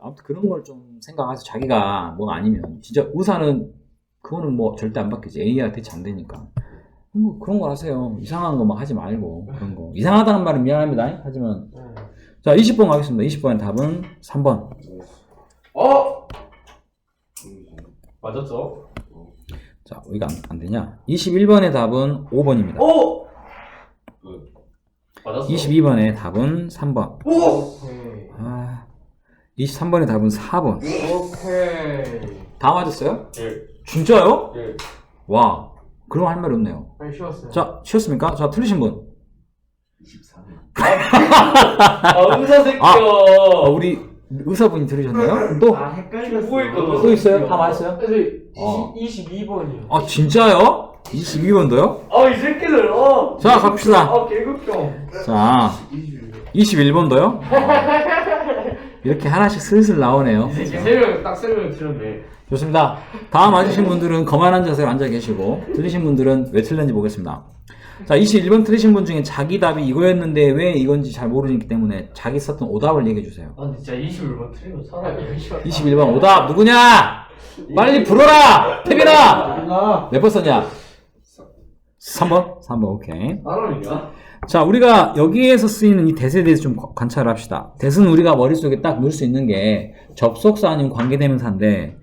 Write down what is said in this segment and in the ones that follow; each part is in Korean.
아무튼 그런 걸 좀 생각해서 자기가 뭐가 아니면 진짜 의사는 그거는 뭐 절대 안 바뀌지. AI가 대체 안 되니까. 뭐 그런 거 하세요. 이상한 거 막 하지 말고 그런 거. 이상하다는 말은 미안합니다. 하지만 네. 자 20번 가겠습니다. 20번의 답은 3번. 어? 맞았죠? 자 여기가 안, 안 되냐? 21번의 답은 5번입니다. 오! 맞았어. 22번의 답은 3번. 오! 오케이 아 23번의 답은 4번 오케이 다 맞았어요? 예. 진짜요? 예. 와 그럼 할 말이 없네요 아니 쉬웠어요 자 쉬었습니까? 자 틀리신 분아 의사 새끼야 아, 우리 의사분이 들으셨나요? 또? 아 헷갈렸어 또 있어요? 다 맞았어요? 어. 22번이요 아 진짜요? 22번도요? 아 이 새끼들 어 자 갑시다 아 개극혐 자 21번도요? 이렇게 하나씩 슬슬 나오네요 이 새끼 세명 딱 세명 틀렸네 좋습니다 다 맞으신 분들은 거만한 자세로 앉아 계시고 틀리신 분들은 왜 틀렸는지 보겠습니다 자 21번 틀리신 분 중에 자기 답이 이거였는데 왜 이건지 잘 모르기 때문에 자기 썼던 오답을 얘기해 주세요 아 진짜 21번 틀리면 사람이 열심히 21번 오답 누구냐? 빨리 불어라! 태빈아! 아몇번 썼냐? 3번? 3번 오케이 사람인가? 자 우리가 여기에서 쓰이는 이 대세에 대해서 좀 과- 관찰을 합시다. 대세는 우리가 머릿속에 딱 넣을 수 있는 게 접속사 아니면 관계대명사인데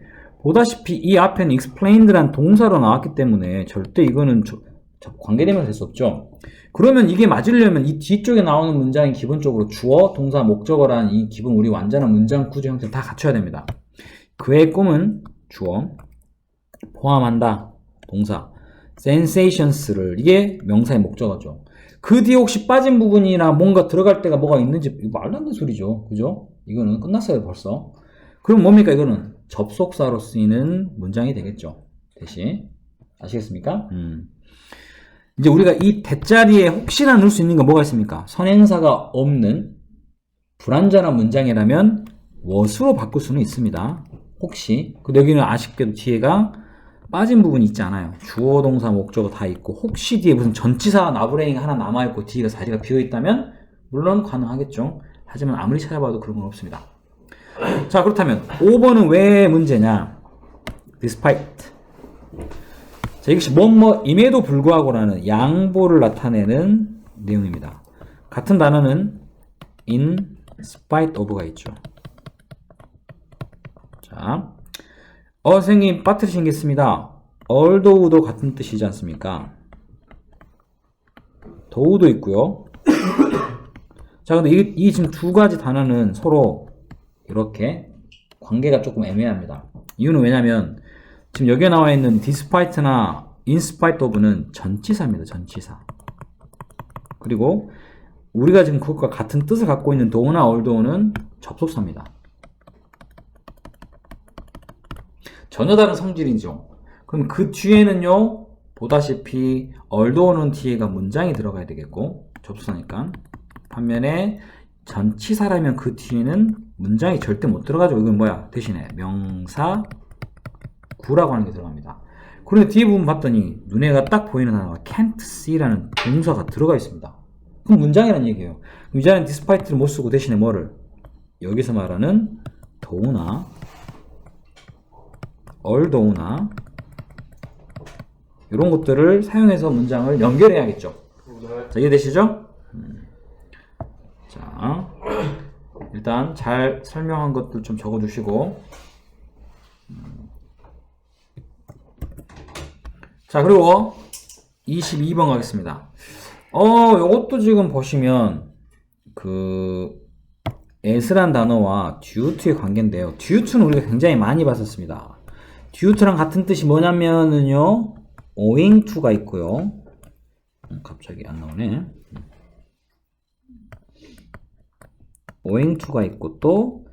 보다시피 이 앞에는 explained란 동사로 나왔기 때문에 절대 이거는 저- 저- 관계대명사 될수 없죠. 그러면 이게 맞으려면 이 뒤쪽에 나오는 문장이 기본적으로 주어, 동사, 목적어라는 이 기본 우리 완전한 문장 구조 형태를 다 갖춰야 됩니다. 그의 꿈은 주어 포함한다 동사 sensations를 이게 명사의 목적어죠. 그 뒤에 혹시 빠진 부분이나 뭔가 들어갈 때가 뭐가 있는지 말도 안 되는 소리죠. 그죠? 이거는 끝났어요 벌써. 그럼 뭡니까 이거는 접속사로 쓰이는 문장이 되겠죠. 대신 아시겠습니까? 음. 이제 우리가 이 대자리에 혹시나 넣을 수 있는 거 뭐가 있습니까? 선행사가 없는 불완전한 문장이라면 what으로 바꿀 수는 있습니다. 혹시. 근데 여기는 아쉽게도 뒤에가 빠진 부분이 있지 않아요. 주어, 동사, 목적어 다 있고 혹시 뒤에 무슨 전치사 나브레잉 하나 남아있고 뒤가 자리가 비어있다면 물론 가능하겠죠. 하지만 아무리 찾아봐도 그런 건 없습니다. 자 그렇다면 5번은 왜 문제냐? despite 자 이것이 뭐뭐임에도 불구하고라는 양보를 나타내는 내용입니다. 같은 단어는 in spite of가 있죠. 자 어, 선생님, 빠뜨리신겠습니다. although도 같은 뜻이지 않습니까? 도우도 있고요. 자, 근데 이, 이 지금 두 가지 단어는 서로 이렇게 관계가 조금 애매합니다. 이유는 왜냐면 지금 여기에 나와 있는 despite나 in spite of는 전치사입니다. 전치사. 그리고 우리가 지금 그것과 같은 뜻을 갖고 있는 do나 although는 접속사입니다. 전혀 다른 성질이죠. 그럼 그 뒤에는요, 보다시피 얼도는 뒤에가 문장이 들어가야 되겠고, 접수사니까. 반면에 전치사라면 그 뒤에는 문장이 절대 못 들어가죠. 이건 뭐야? 대신에 명사 구라고 하는 게 들어갑니다. 그런데 뒤에 부분 봤더니 눈에 가 딱 보이는 단어가 can't see라는 동사가 들어가 있습니다. 그럼 문장이라는 얘기예요. 그럼 이제는 despite를 못 쓰고 대신에 뭐를? 여기서 말하는 더우나 얼더우나 이런 것들을 사용해서 문장을 연결해야겠죠. 자, 이해되시죠? 음. 자, 일단 잘 설명한 것들 좀 적어주시고 음. 자, 그리고 22번 가겠습니다. 어, 요것도 지금 보시면 그 as란 단어와 due의 관계인데요. due는 우리가 굉장히 많이 봤었습니다. Due랑 같은 뜻이 뭐냐면은요, owing to가 있고요. 음, 갑자기 안 나오네. owing to가 있고 또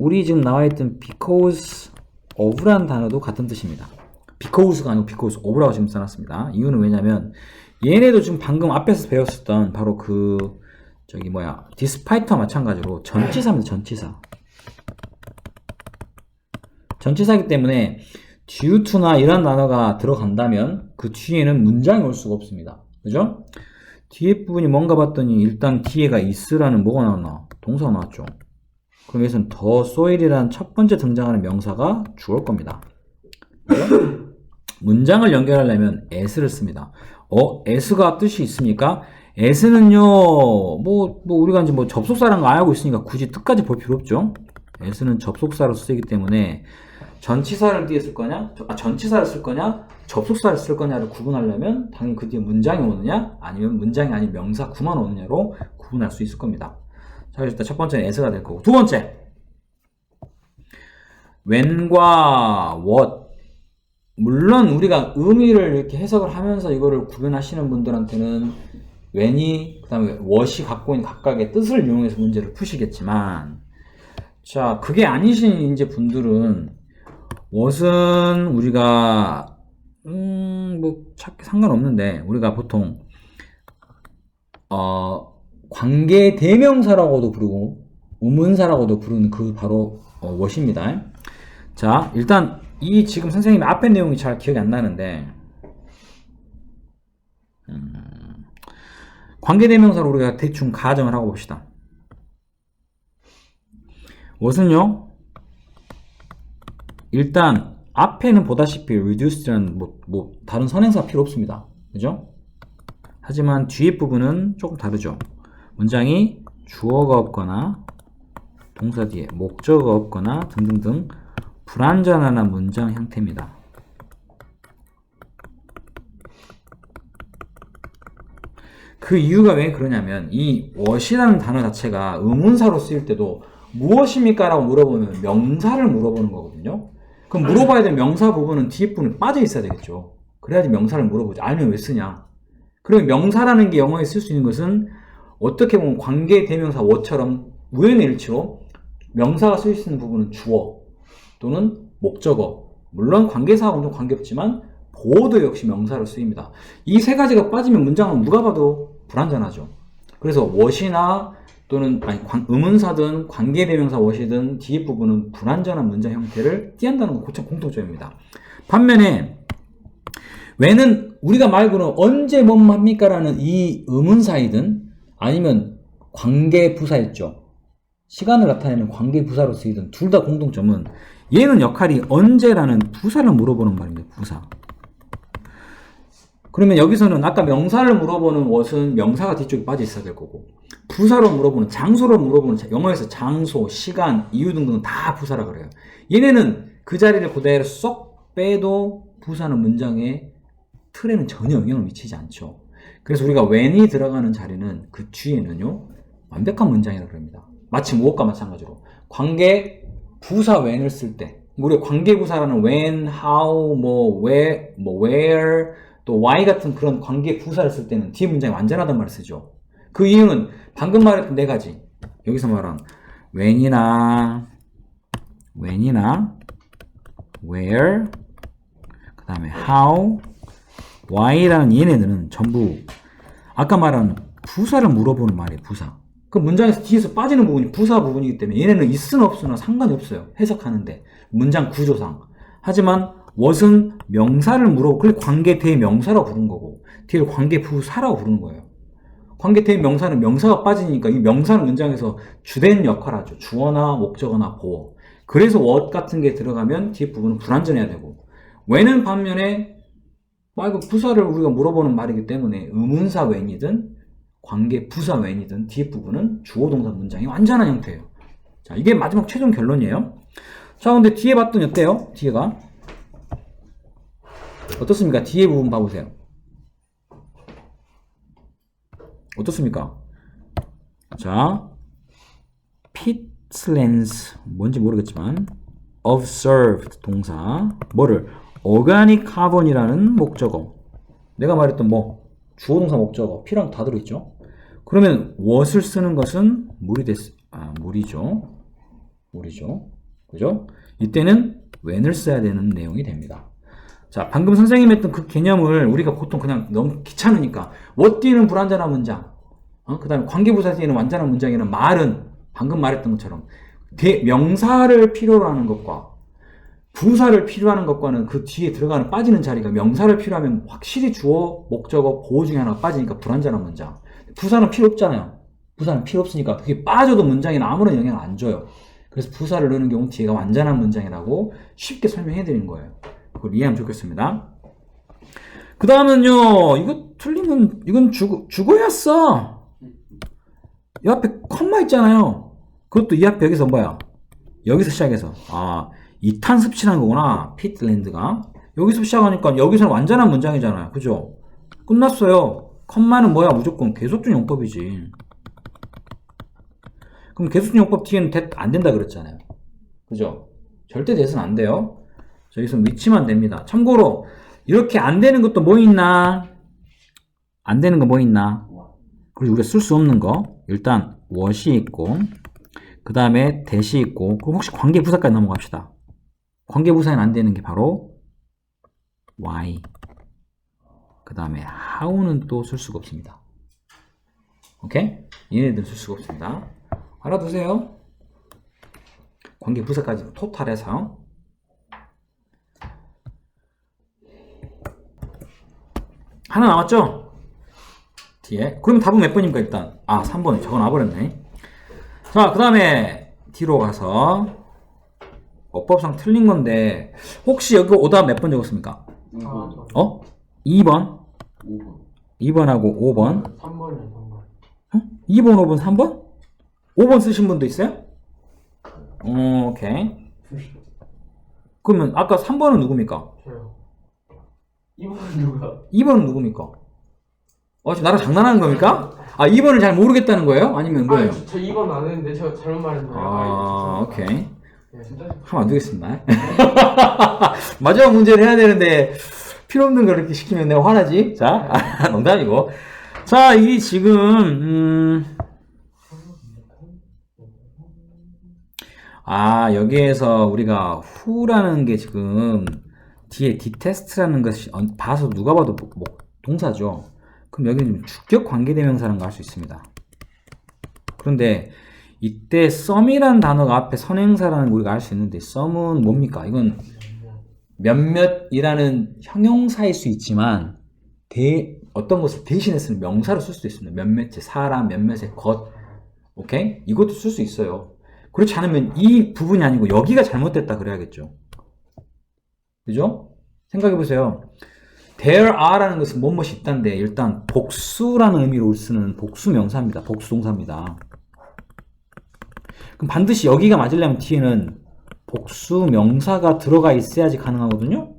우리 지금 나와 있던 because of란 단어도 같은 뜻입니다. because가 아니고 because of라고 지금 써놨습니다. 이유는 왜냐면 얘네도 지금 방금 앞에서 배웠었던 바로 그 저기 뭐야 despite와 마찬가지로 전치사입니다. 전치사. 전치사기 때문에 due to나 이런 단어가 들어간다면 그 뒤에는 문장이 올 수가 없습니다. 그죠? 뒤에 부분이 뭔가 봤더니 일단 뒤에가 is라는 뭐가 나왔나? 동사가 나왔죠. 그럼 여기서는 더 소일이라는 첫 번째 등장하는 명사가 주어일 겁니다. 문장을 연결하려면 as를 씁니다. 어, as가 뜻이 있습니까? as는요, 뭐, 뭐, 우리가 이제 뭐 접속사라는 거 알고 있으니까 굳이 뜻까지 볼 필요 없죠? As는 접속사로 쓰이기 때문에 전치사를 뒤에 쓸 거냐, 아, 전치사를 쓸 거냐, 접속사를 쓸 거냐를 구분하려면 당연히 그 뒤에 문장이 오느냐, 아니면 문장이 아닌 명사 구만 오느냐로 구분할 수 있을 겁니다. 자, 일단 첫 번째는 as가 될 거고. 두 번째. when과 what. 물론 우리가 의미를 이렇게 해석을 하면서 이거를 구분하시는 분들한테는 when이 그 다음에 what이 갖고 있는 각각의 뜻을 이용해서 문제를 푸시겠지만 자 그게 아니신 이제 분들은 what은 우리가 음뭐 상관없는데 우리가 보통 어 관계 대명사라고도 부르고 의문사라고도 부르는 그 바로 어, what입니다. 자 일단 이 지금 선생님 앞에 내용이 잘 기억이 안 나는데 음, 관계대명사로 우리가 대충 가정을 하고 봅시다. What은요 일단 앞에는 보다시피 reduced라는 뭐, 뭐 다른 선행사 필요 없습니다. 그죠? 하지만 뒤에 부분은 조금 다르죠. 문장이 주어가 없거나 동사 뒤에 목적어가 없거나 등등등 불완전한 문장 형태입니다. 그 이유가 왜 그러냐면 이 what이라는 단어 자체가 의문사로 쓰일 때도 무엇입니까? 라고 물어보면 명사를 물어보는 거거든요. 그럼 물어봐야 될 명사 부분은 뒤에 부분에 빠져 있어야 되겠죠. 그래야지 명사를 물어보지. 알면 왜 쓰냐? 그리고 명사라는 게 영어에 쓸 수 있는 것은 어떻게 보면 관계 대명사 what처럼 우연의 일치로 명사가 쓸 수 있는 부분은 주어 또는 목적어 물론 관계사하고는 좀 관계없지만 보어도 역시 명사로 쓰입니다. 이 세 가지가 빠지면 문장은 누가 봐도 불완전하죠. 그래서 what이나 또는 아니 관- 의문사든 관계대명사 what이든 뒤에 부분은 불완전한 문장 형태를 띠한다는 건 고참 공통점입니다. 반면에 왜는 우리가 말고는 언제 뭔 합니까 라는 이 의문사이든 아니면 관계부사 있죠. 시간을 나타내는 관계부사로 쓰이든 둘 다 공통점은 얘는 역할이 언제라는 부사를 물어보는 말입니다. 부사. 그러면 여기서는 아까 명사를 물어보는 what은 명사가 뒤쪽에 빠져 있어야 될 거고 부사로 물어보는 장소로 물어보는 자- 영어에서 장소, 시간, 이유 등등 다 부사라 그래요. 얘네는 그 자리를 그대로 쏙 빼도 부사는 문장의 틀에는 전혀 영향을 미치지 않죠. 그래서 우리가 when이 들어가는 자리는 그 뒤에는요 완벽한 문장이라고 합니다. 마치 무엇과 마찬가지로 관계 부사 when을 쓸 때 우리가 관계 부사라는 when, how, 뭐 where, 뭐 where 또 why 같은 그런 관계 부사를 쓸 때는 뒤에 문장이 완전하단 말을 쓰죠. 그 이유는 방금 말했던 네 가지 여기서 말한 when이나 when이나 where 그 다음에 how, why라는 얘네들은 전부 아까 말한 부사를 물어보는 말이에요. 부사. 그 문장에서 뒤에서 빠지는 부분이 부사 부분이기 때문에 얘네는 있으나 없으나 상관이 없어요. 해석하는데 문장 구조상. 하지만 what은 명사를 물어 그래 관계 대명사라고 부르는 거고 뒤를 관계 부사라고 부르는 거예요. 관계 대명사는 명사가 빠지니까 이 명사는 문장에서 주된 역할을 하죠. 주어나 목적어나 보어. 그래서 what 같은 게 들어가면 뒤에 부분은 불완전해야 되고 when은 반면에 말고 부사를 우리가 물어보는 말이기 때문에 의문사 when이든 관계 부사 when이든 뒤에 부분은 주어 동사 문장이 완전한 형태예요. 자, 이게 마지막 최종 결론이에요. 자, 근데 뒤에 봤더니 어때요? 뒤에가 어떻습니까? 뒤에 부분 봐보세요. 어떻습니까? 자, pitlands 뭔지 모르겠지만 observed 동사 뭐를? organic carbon이라는 목적어. 내가 말했던 뭐 주어 동사 목적어 P랑 다 들어있죠? 그러면 what을 쓰는 것은 물이 됐, 아, 물이죠. 물이죠. 그죠? 이때는 when을 써야 되는 내용이 됩니다 자 방금 선생님이 했던 그 개념을 우리가 보통 그냥 너무 귀찮으니까 뒤는 불완전한 문장 어? 그 다음에 관계부사 뒤에는 완전한 문장이라는 말은 방금 말했던 것처럼 대, 명사를 필요로 하는 것과 부사를 필요하는 것과는 그 뒤에 들어가는 빠지는 자리가 명사를 필요하면 확실히 주어, 목적어, 보호 중에 하나가 빠지니까 불완전한 문장. 부사는 필요 없잖아요. 부사는 필요 없으니까 그게 빠져도 문장에는 아무런 영향을 안 줘요. 그래서 부사를 넣는 경우 뒤에가 완전한 문장이라고 쉽게 설명해 드리는 거예요. 그걸 이해하면 좋겠습니다. 그 다음은요, 이거 틀리면, 이건 주거, 주거였어. 이 앞에 컴마 있잖아요. 그것도 이 앞에 여기서 뭐야? 여기서 시작해서. 아, 이탄 습치라는 거구나. 피트랜드가. 여기서 시작하니까 여기서는 완전한 문장이잖아요. 그죠? 끝났어요. 컴마는 뭐야? 무조건 계속중 용법이지. 그럼 계속중 용법 뒤에는 that 안 된다 그랬잖아요. 그죠? 절대 that은 안 돼요. 저기서 위치만 됩니다. 참고로 이렇게 안 되는 것도 뭐 있나? 안 되는 거 뭐 있나? 그리고 우리가 쓸 수 없는 거 일단 what이 있고 그 다음에 that이 있고 그럼 혹시 관계부사까지 넘어갑시다. 관계부사는 안 되는 게 바로 why 그 다음에 how는 또 쓸 수가 없습니다. 오케이? 얘네들 쓸 수가 없습니다. 알아두세요. 관계부사까지 토탈해서 하나 남았죠? 뒤에. 그럼 답은 몇 번입니까, 일단? 아, 3번이 적어 놔버렸네. 자, 그 다음에 뒤로 가서 어법상 틀린 건데, 혹시 여기 오답 몇 번 적었습니까? 5번. 어? 2번? 5번. 2번하고 5번? 3번이요, 3번. 어? 2번, 5번, 3번? 5번 쓰신 분도 있어요? 어, 오케이. 그러면 아까 3번은 누굽니까? 저요. 2번 누가? 2번은 누굽니까? 어, 지금 나랑 장난하는 겁니까? 아, 2번을 잘 모르겠다는 거예요? 아니면 뭐예요? 아, 저, 저 2번 안 했는데 제가 잘못 말했나요? 아, 오케이. 네, 진짜. 하면 안 되겠습니다. 마지막 문제를 해야 되는데, 필요 없는 걸 이렇게 시키면 내가 화나지? 자, 농담이고. 자, 이 지금, 음, 아, 여기에서 우리가 후라는 게 지금 뒤에 디테스트라는 것이 어, 봐서 누가 봐도 뭐- 뭐 동사죠. 그럼 여기는 주격 관계대명사라는 걸 알 수 있습니다. 그런데 이때 썸이라는 단어가 앞에 선행사라는 걸 우리가 알 수 있는데 썸은 뭡니까? 이건 몇몇이라는 형용사일 수 있지만 대 어떤 것을 대신해 쓰는 명사로 쓸 수도 있습니다. 몇몇의 사람, 몇몇의 것, 오케이? 이것도 쓸 수 있어요. 그렇지 않으면 이 부분이 아니고 여기가 잘못됐다 그래야겠죠. 그죠? 생각해 보세요. There are라는 것은 뭐뭇이 있다인데 일단 복수라는 의미로 쓰는 복수 명사입니다. 복수 동사입니다. 그럼 반드시 여기가 맞으려면 뒤에는 복수 명사가 들어가 있어야지 가능하거든요.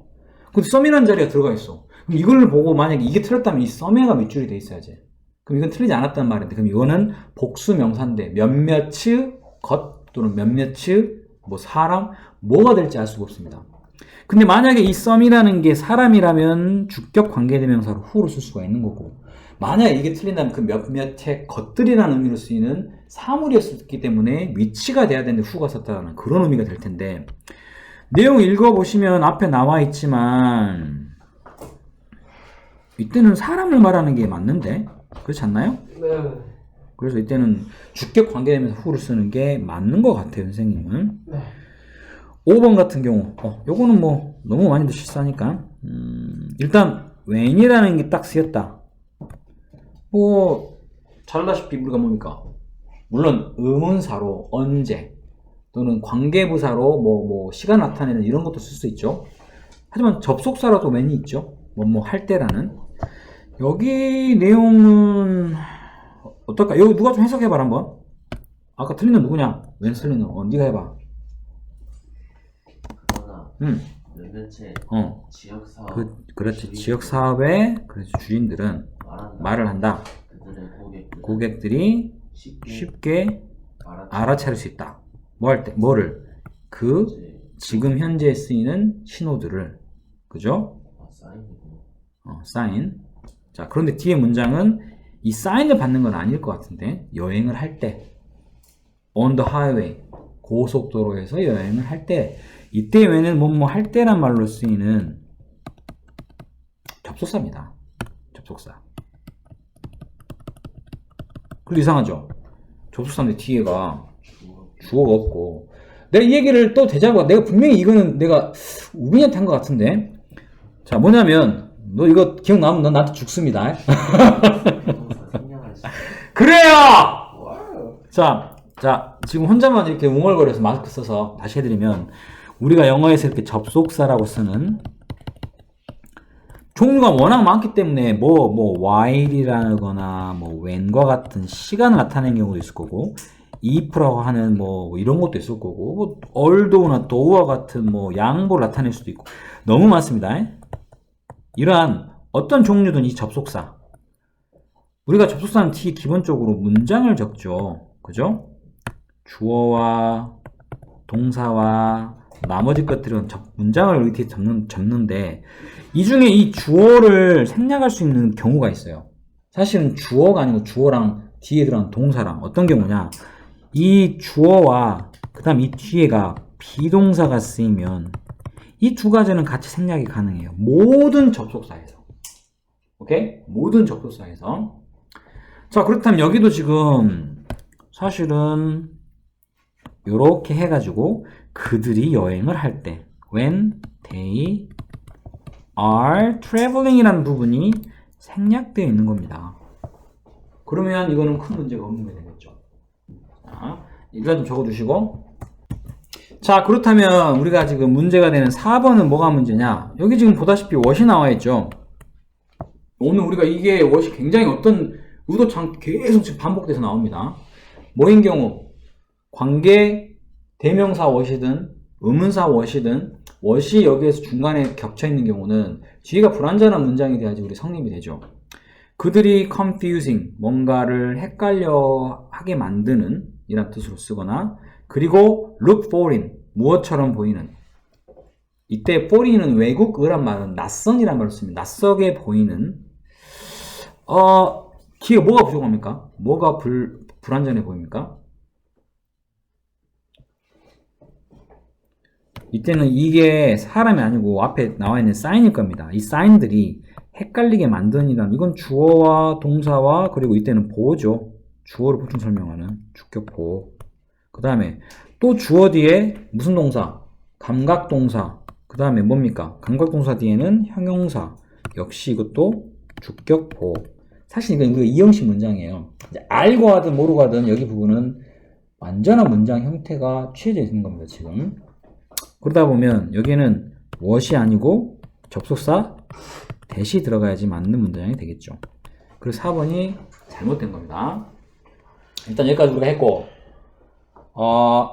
근데 썸이라는 자리가 들어가 있어. 그럼 이걸 보고 만약에 이게 틀렸다면 이 썸에가 밑줄이 돼 있어야지. 그럼 이건 틀리지 않았단 말인데 그럼 이거는 복수 명사인데 몇몇의 것 또는 몇몇의 뭐 사람 뭐가 될지 알 수가 없습니다. 근데 만약에 이 썸이라는 게 사람이라면 주격 관계대명사로 후로 쓸 수가 있는 거고 만약에 이게 틀린다면 그 몇몇의 것들이라는 의미로 쓰이는 사물이었기 때문에 위치가 돼야 되는데 후가 썼다는 그런 의미가 될 텐데 내용 읽어보시면 앞에 나와 있지만 이때는 사람을 말하는 게 맞는데 그렇지 않나요? 네. 그래서 이때는 주격 관계되면서 후를 쓰는 게 맞는 것 같아요 선생님은 네. 5번 같은 경우, 어, 요거는 뭐, 너무 많이도 실수하니까, 음, 일단, when이라는 게 딱 쓰였다. 뭐, 잘 알다시피 우리가 뭡니까? 물론, 의문사로, 언제, 또는 관계부사로, 뭐, 뭐, 시간 나타내는 이런 것도 쓸 수 있죠. 하지만 접속사로도 when이 있죠. 뭐, 뭐, 할 때라는. 여기 내용은, 어떨까? 여기 누가 좀 해석해봐라, 한번. 아까 틀린 건 누구냐? 웬 틀린 건? 어, 네가 해봐. 그러나 응. 어. 지역 사업 그, 그렇지. 지역 사업의 그렇지. 주인들은 말한다. 말을 한다. 그들의 고객들 고객들이 쉽게, 쉽게 알아차 알아차릴 수 있다. 뭐 할 때? 뭐를? 그 지금 현재 쓰이는 신호들을. 그죠? 사인이고 어, 사인. 자, 그런데 뒤에 문장은 이 사인을 받는 건 아닐 것 같은데 여행을 할 때 on the highway 고속도로에서 여행을 할 때 이때 외에는 뭐뭐 할 때란 말로 쓰이는 접속사입니다. 접속사. 그리고 이상하죠? 접속사인데 뒤에가 주어 주어가 없고 내가 이 얘기를 또 대자고 내가 분명히 이거는 내가 우빈이한테 한 것 같은데 자 뭐냐면 너 이거 기억나면 넌 나한테 죽습니다 그래요 자 자, 지금 혼자만 이렇게 웅얼거려서 마스크 써서 다시 해드리면 우리가 영어에서 이렇게 접속사라고 쓰는 종류가 워낙 많기 때문에 뭐, 뭐, while이라거나 뭐, when과 같은 시간을 나타내는 경우도 있을 거고, if라고 하는 뭐, 이런 것도 있을 거고, 뭐, although나 though와 같은 뭐, 양보를 나타낼 수도 있고, 너무 많습니다. 이러한 어떤 종류든 이 접속사. 우리가 접속사는 T 기본적으로 문장을 적죠. 그죠? 주어와 동사와 나머지 것들은 접- 문장을 이렇게 접는, 접는데 이 중에 이 주어를 생략할 수 있는 경우가 있어요. 사실은 주어가 아니고 주어랑 뒤에 들어간 동사랑 어떤 경우냐 이 주어와 그 다음 이 뒤에가 비동사가 쓰이면 이 두 가지는 같이 생략이 가능해요. 모든 접속사에서. 오케이? 모든 접속사에서. 자, 그렇다면 여기도 지금 사실은 이렇게 해가지고 그들이 여행을 할 때 when they are traveling이라는 부분이 생략되어 있는 겁니다. 그러면 이거는 큰 문제가 없는 게 되겠죠. 자, 이거 좀 적어주시고. 자 그렇다면 우리가 지금 문제가 되는 4번은 뭐가 문제냐? 여기 지금 보다시피 what이 나와 있죠? 오늘 우리가 이게 what이 굉장히 어떤 의도치 계속 지금 반복돼서 나옵니다. 뭐인 경우? 관계 대명사 what이든 의문사 what이든 what이 여기에서 중간에 겹쳐 있는 경우는 뒤가 불완전한 문장이 돼야지 우리 성립이 되죠 그들이 confusing 뭔가를 헷갈려 하게 만드는 이란 뜻으로 쓰거나 그리고 look foreign 무엇처럼 보이는 이때 foreign은 외국어란 말은 낯선이란 말을 씁니다. 낯서게 보이는 어 뒤에 뭐가 부족합니까? 뭐가 불 불완전해 보입니까? 이때는 이게 사람이 아니고 앞에 나와 있는 사인일 겁니다. 이 사인들이 헷갈리게 만드니란 이건 주어와 동사와 그리고 이때는 보호죠. 주어를 보충 설명하는 주격 보호. 그 다음에 또 주어 뒤에 무슨 동사? 감각 동사. 그 다음에 뭡니까? 감각 동사 뒤에는 형용사. 역시 이것도 주격 보호. 사실 이건 우리가 이형식 문장이에요. 알고 하든 모르고 하든 여기 부분은 완전한 문장 형태가 취해져 있는 겁니다, 지금. 그러다 보면 여기는 what이 아니고 접속사 대시 들어가야지 맞는 문장이 되겠죠. 그리고 4번이 잘못된 겁니다. 일단 여기까지 우리가 했고, 어,